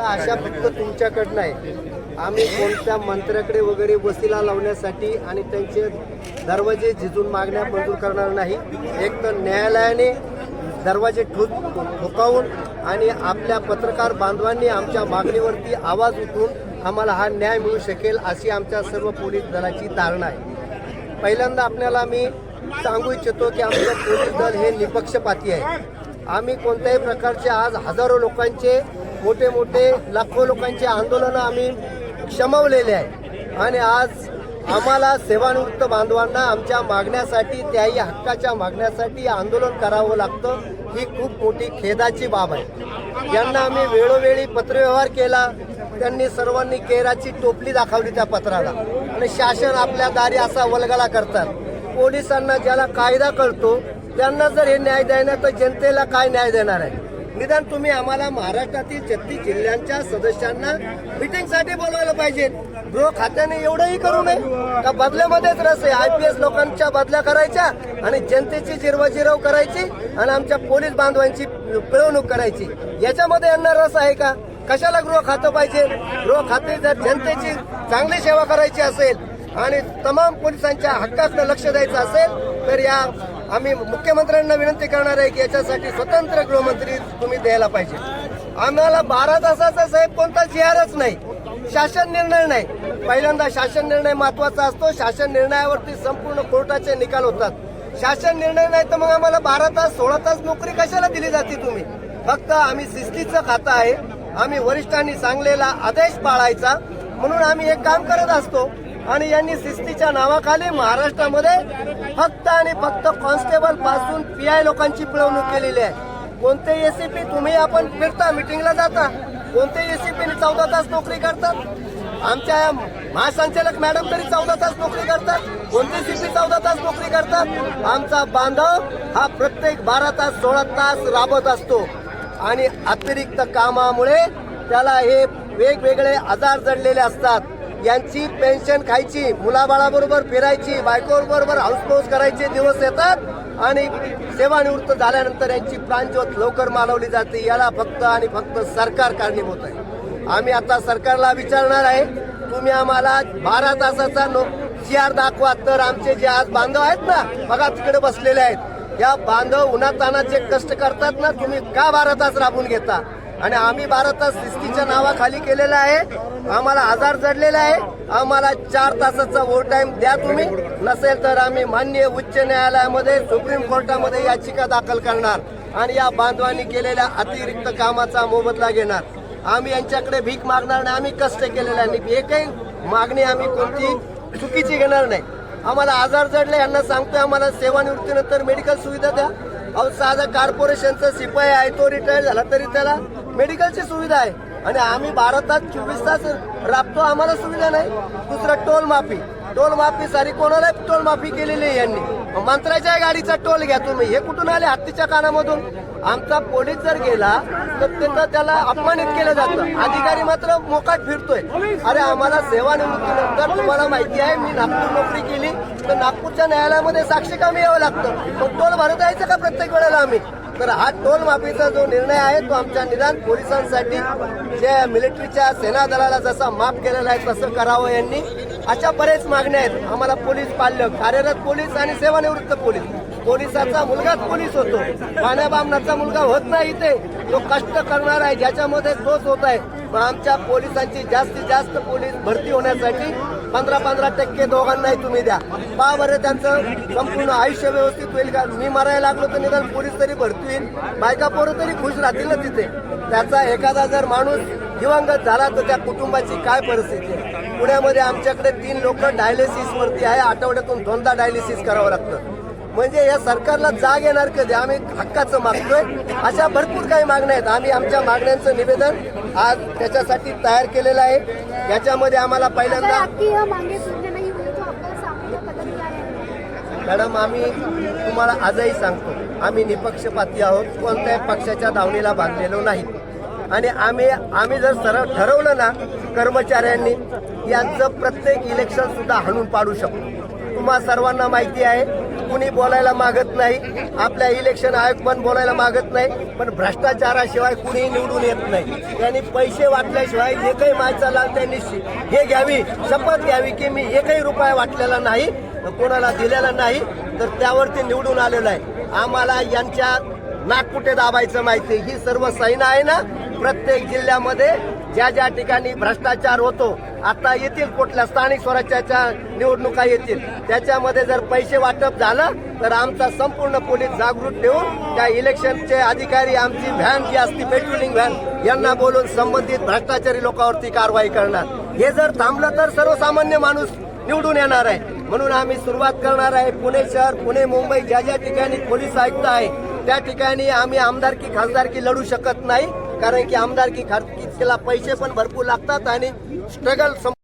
आमच्याकडनं आहे. आम्ही कोणत्या मंत्र्याकडे वगैरे वसिला लावण्यासाठी आणि त्यांचे दरवाजे झिजून मागण्या मंजूर करणार नाही. एक तर न्यायालयाने दरवाजे ठोक ठोकावून आणि आपल्या पत्रकार बांधवांनी आमच्या मागणीवरती आवाज उठून आम्हाला हा न्याय मिळू शकेल अशी आमच्या सर्व पोलीस दलाची धारणा आहे. पहिल्यांदा आपल्याला मी सांगू इच्छितो की आमचं पोलीस दल हे निपक्षपाती आहे. आम्ही कोणत्याही प्रकारचे आज हजारो लोकांचे मोठे मोठे लाखो लोकांचे आंदोलनं आम्ही क्षमवलेले आहे. आणि आज आम्हाला सेवानिवृत्त बांधवांना आमच्या मागण्यासाठी त्याही हक्काच्या मागण्यासाठी आंदोलन करावं लागतं ही खूप मोठी खेदाची बाब आहे. यांना आम्ही वेळोवेळी पत्रव्यवहार केला त्यांनी सर्वांनी केराची टोपली दाखवली त्या पत्राला. आणि शासन आपल्या दारी असा वलगला करतात. पोलिसांना ज्याला कायदा कळतो त्यांना जर हे न्याय देणार तर जनतेला काय न्याय देणार आहे? निदान तुम्ही आम्हाला महाराष्ट्रातील छत्तीस जिल्ह्यांच्या सदस्यांना मिटिंगसाठी बोलवायला पाहिजे. गृह खात्याने एवढंही करू नये का बदल्यामध्येच रस आहे? आय पी एस लोकांच्या बदल्या करायच्या आणि जनतेची जिरवाजिरव करायची आणि आमच्या पोलीस बांधवांची पिळवणूक करायची. याच्यामध्ये यांना रस आहे का? कशाला गृह खातं पाहिजे? गृह खाते जर जनतेची चांगली सेवा करायची असेल आणि तमाम पोलिसांच्या हक्काकडे लक्ष द्यायचं असेल तर या आम्ही मुख्यमंत्र्यांना विनंती करणार आहे की याच्यासाठी स्वतंत्र गृहमंत्री तुम्ही द्यायला पाहिजे. आम्हाला बारा तासाचा साहेब कोणता जिहारच नाही. शासन निर्णय नाही. पहिल्यांदा शासन निर्णय महत्त्वाचा असतो. शासन निर्णयावरती संपूर्ण कोर्टाचे निकाल होतात. शासन निर्णय नाही तर मग आम्हाला बारा तास सोळा तास नोकरी कशाला दिली जाते तुम्ही? फक्त आम्ही शिस्तीचं खातं आहे. आम्ही वरिष्ठांनी सांगलेला आदेश पाळायचा. म्हणून आम्ही हे काम करत असतो. आणि यांनी शिस्तीच्या नावाखाली महाराष्ट्रामध्ये फक्त आणि फक्त कॉन्स्टेबलपासून पी आय लोकांची पिळवणूक केलेली आहे. कोणते एसीपी तुम्ही आपण फिरता मिटिंगला जाता? कोणते एसीपी चौदा तास नोकरी करतात? आमच्या महासंचालक मॅडम तरी चौदा तास नोकरी करतात. कोणते सीपी चौदा तास नोकरी करतात? आमचा बांधव हा प्रत्येक बारा तास सोळा तास राबत असतो. आणि अतिरिक्त कामामुळे त्याला हे वेगवेगळे आजार जडलेले असतात. यांची पेन्शन खायची मुलाबाळाबरोबर फिरायची बायकोबरोबर हाऊसपाऊस करायचे दिवस येतात आणि सेवानिवृत्त झाल्यानंतर यांची प्राणज्योत लवकर मालवली जाते. याला फक्त आणि फक्त सरकार कारणीभूत आहे. आम्ही आता सरकारला विचारणार आहे तुम्ही आम्हाला बारा तासाचा नो जी आर दाखवा. तर आमचे जे आज बांधव आहेत ना बघा तिकडे बसलेले आहेत. या बांधव उन्हातानात जे कष्ट करतात ना तुम्ही का बारा तास राबून घेता? आणि आम्ही बारा तास सिस्टीच्या नावाखाली केलेला आहे. आम्हाला आजार जडलेला आहे. आम्हाला चार तासाचा ओव्हर टाइम द्या तुम्ही. नसेल तर आम्ही मान्य उच्च न्यायालयामध्ये सुप्रीम कोर्टामध्ये याचिका दाखल करणार आणि या बांधवांनी केलेल्या अतिरिक्त कामाचा मोबदला घेणार. आम्ही यांच्याकडे भीक मागणार नाही. आम्ही कष्ट केलेला आहे एकही मागणी आम्ही कोणती चुकीची घेणार नाही. आम्हाला आजार जडले यांना सांगतोय. आम्हाला सेवानिवृत्तीनंतर मेडिकल सुविधा द्या. अहो साधा कॉर्पोरेशनचा सिपाही आहे. तो रिटायर झाला तरी त्याला मेडिकलची सुविधा आहे. आणि आम्ही भारतात चोवीस तास राबतो. आम्हाला सुविधा नाही. दुसरं टोल माफी. टोल माफी सारी कोणाला टोल माफी केलेली आहे यांनी? मंत्र्याच्या गाडीचा टोल घ्या तुम्ही. हे कुठून आले? हत्तीच्या कानामधून? आमचा पोलीस जर गेला तर त्यांना त्याला अपमानित केलं जातं. अधिकारी मात्र मोकाट फिरतोय. अरे आम्हाला सेवानिवृत्तीनंतर तुम्हाला माहिती आहे मी नागपूर नोकरी केली तर नागपूरच्या न्यायालयामध्ये साक्षी कामी यावं लागतं? मग टोल भरत यायचं का प्रत्येक वेळेला आम्ही? तर हा टोल माफीचा जो निर्णय आहे तो आमच्या निदान पोलिसांसाठी जे मिलिटरीच्या सेना दलाला जसा माफ केलेला आहे तसं करावं यांनी. अशा बरेच मागण्या आहेत. आम्हाला पोलीस पाल्य कार्यरत पोलीस आणि सेवानिवृत्त पोलीस. पोलिसाचा मुलगाच पोलीस होतो. पाण्याबामणाचा मुलगा होत नाही इथे. तो कष्ट करणार आहे ज्याच्यामध्ये तोच होत आहे. मग आमच्या पोलिसांची जास्तीत जास्त पोलीस भरती होण्यासाठी पंधरा पंधरा टक्के दोघांनाही तुम्ही द्या. पा बरं त्यांचं संपूर्ण आयुष्य व्यवस्थित होईल का? मी मरायला लागलो तर निदान पोलीस तरी भरती होईल. बायका पोरं तरी खुश राहतील ना तिथे त्याचा एखादा जर माणूस दिवंगत झाला तर त्या कुटुंबाची काय परिस्थिती आहे? पुण्यामध्ये आमच्याकडे तीन लोक डायलिसिस वरती आहे. आठवड्यातून दोनदा डायलिसिस करावं लागतं. म्हणजे या सरकारला जाग येणार कधी? आम्ही हक्काचं मागतोय. अशा भरपूर काही मागण्या आहेत. आम्ही आमच्या मागण्यांचं निवेदन आज त्याच्यासाठी तयार केलेलं आहे. याच्यामध्ये आम्हाला पहिल्यांदा मॅडम आम्ही तुम्हाला आजही सांगतो. आम्ही निपक्षपाती आहोत. कोणत्याही पक्षाच्या दावणीला बांधलेलो नाही. आणि आम्ही आम्ही जर सरळ ठरवलं ना कर्मचाऱ्यांनी यांचं प्रत्येक इलेक्शन सुद्धा हाणून पाडू शकतो. तुम्हा सर्वांना माहिती आहे कुणी बोलायला मागत नाही आपल्या इलेक्शन आयोग पण बोलायला मागत नाही पण भ्रष्टाचाराशिवाय कुणीही निवडून येत नाही. त्यांनी पैसे वाटल्याशिवाय एकही माणसाला त्यांनी हे घ्यावी शपथ घ्यावी की मी एकही रुपया वाटलेला नाही कोणाला दिलेला नाही तर त्यावरती निवडून आलेलं आहे. आम्हाला यांच्या नागपुटे दाबायचं माहिती ही सर्व सैना आहे ना प्रत्येक जिल्ह्यामध्ये ज्या ज्या ठिकाणी भ्रष्टाचार होतो आता येतील कुठल्या स्थानिक स्वराज्याच्या निवडणुका येतील त्याच्यामध्ये जर पैसे वाटप झालं तर आमचा संपूर्ण पोलीस जागृत ठेवून त्या इलेक्शनचे अधिकारी आमची व्हॅन जी असती पेट्रोलिंग व्हॅन यांना बोलून संबंधित भ्रष्टाचारी लोकांवरती कारवाई करणार. हे जर थांबलं तर सर्वसामान्य माणूस निवडून येणार आहे. म्हणून आम्ही सुरुवात करणार आहे पुणे शहर पुणे मुंबई ज्या ज्या ठिकाणी पोलीस आयुक्त आहे त्या ठिकाणी आम्ही आमदारकी खासदारकी लढू शकत नाही. कारण की आमदारकी खासदारकीला पैसे पण भरपूर लागतात आणि स्ट्रगल